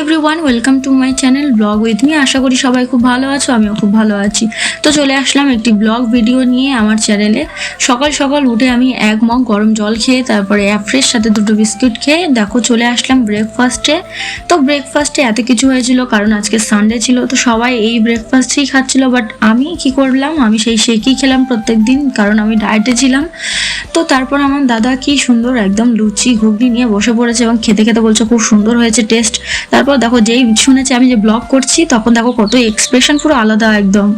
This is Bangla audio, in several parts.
Everyone welcome to my channel blog with me আশা করি সবাই খুব ভালো আছো, আমিও খুব ভালো আছি। তো চলে আসলাম একটি ব্লগ ভিডিও নিয়ে আমার চ্যানেলে সকাল সকাল উঠে আমি এক মগ গরম জল খেয়ে, তারপরে অ্যাফ্রেশ সাথে দুটো বিস্কুট খেয়ে, দেখো চলে আসলাম ব্রেকফাস্টে তো ব্রেকফাস্টে এত কিছু হয়েছিল, কারণ আজকে সানডে ছিল, তো সবাই এই ব্রেকফাস্টেই খাচ্ছিল বাট আমি কি করলাম? আমি সেই শেকই খেলাম প্রত্যেক দিন কারণ আমি ডায়েটে ছিলাম। তো তারপর আমার দাদা কি সুন্দর একদম লুচি ঘুগনি নিয়ে বসে পড়েছে এবং খেতে খেতে বলছে খুব সুন্দর হয়েছে টেস্ট তারপর দেখো যেই শুনেছে আমি যে ব্লগ করছি তখন দেখো কত এক্সপ্রেশন পুরো আলাদা একদম।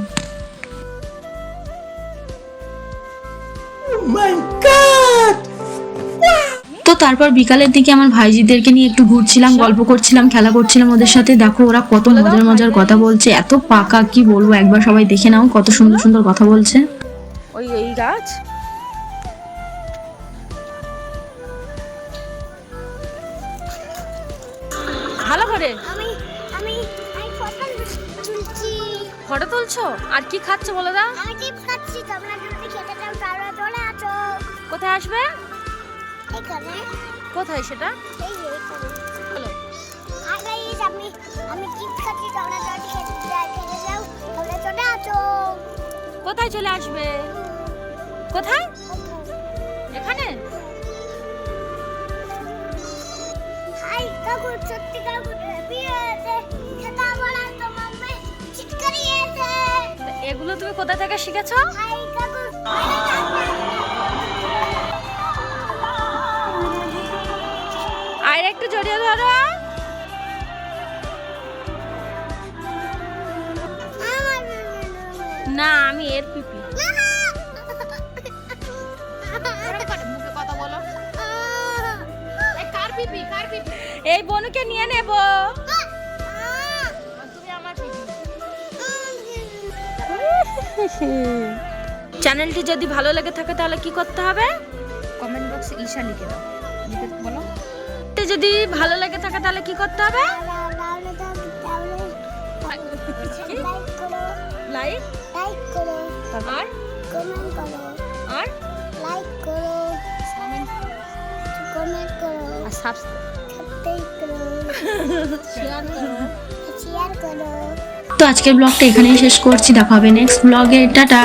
তো তারপর বিকালের দিকে আমার ভাইজিদেরকে নিয়ে একটু ঘুরছিলাম গল্প করছিলাম খেলা করছিলাম ওদের সাথে। দেখো ওরা কত মজার মজার কথা বলছে এত পাকা কি বলব? একবার সবাই দেখে নাও কত সুন্দর সুন্দর কথা বলছে। ওই এই গাছ? ভালো করে। আমি আমি আমি ফটো তুলছি। ফটো তুলছো? আর কি খাচ্ছো বলো দাও। আমি চিপস খাচ্ছি তোমরা যদি খেতে চাও তাহলে চলে আসো। কোথায় আসবে? এখানে। কোথায় সেটা? এই এখানে। বলো। আর গাইস আমি আমি চিপস খাচ্ছি তোমরা যদি খেতে চাও খেতে চাও তাহলে চলে আসো। কোথায় চলে আসবে? কোথায়? এখানে? এগুলো তুমি কোথা থেকে শিখেছো? আর একটু জড়িয়ে ধরো। না আমি এর পিপি। এই বনুকে নিয়ে নেব। চ্যানেলটি যদি ভালো লেগে থাকে তাহলে কি করতে হবে? কমেন্ট বক্সে ঈশা লিখে দাও। লিখে বলো। যদি ভালো লেগে থাকে তাহলে কি করতে হবে? লাইক করো লাইক করো আর? কমেন্ট করো আর? লাইক করো কমেন্ট করো। আর সাবস্ক্রাইব তো আজকের ব্লগটা এখানেই শেষ করছি দেখা হবে নেক্সট ব্লগে টাটা!